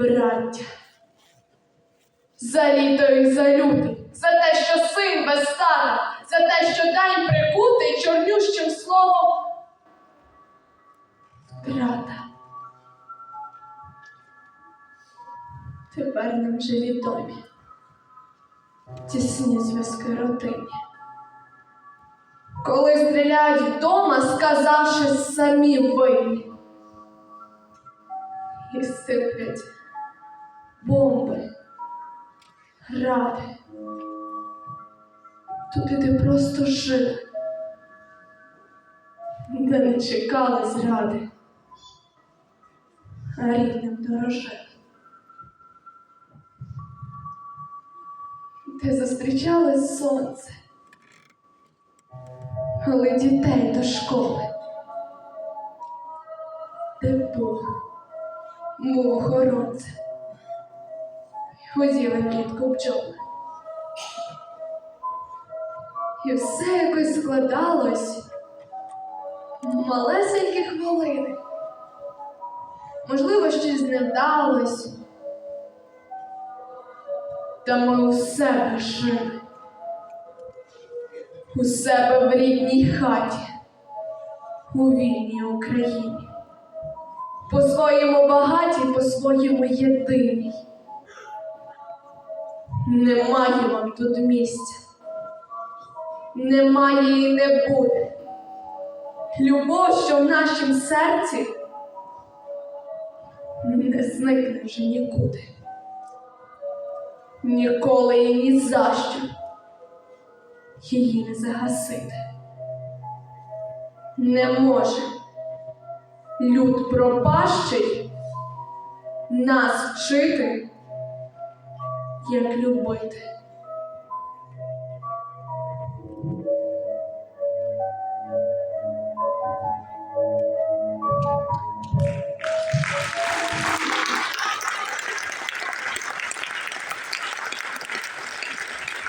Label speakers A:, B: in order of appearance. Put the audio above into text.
A: браття. За літо і за лютий, за те, що син без тата, за те, що день прикутий чорнющим словом. Втрата. Тепер нам вже відомі тісні зв'язки родині. Коли стріляють вдома, сказавши самі винні. І сиплять бомби, гради. Туди, де просто жили, де не чекали зради, а рідним дорожили. Де зустрічали сонце, але дітей до школи, де Бог? Був охоронцем, ходіли влітку бджоли. І все якось складалось в малесенькі хвилини. Можливо, щось не вдалось. Та ми у себе жили, у себе в рідній хаті, у вільній Україні, по-своєму багаті, по-своєму єдиній. Немає вам тут місця, немає і не буде. Любов, що в нашім серці, не зникне вже нікуди ніколи і ні за що її не загасити. Не може люд пропащий нас вчити, як любити.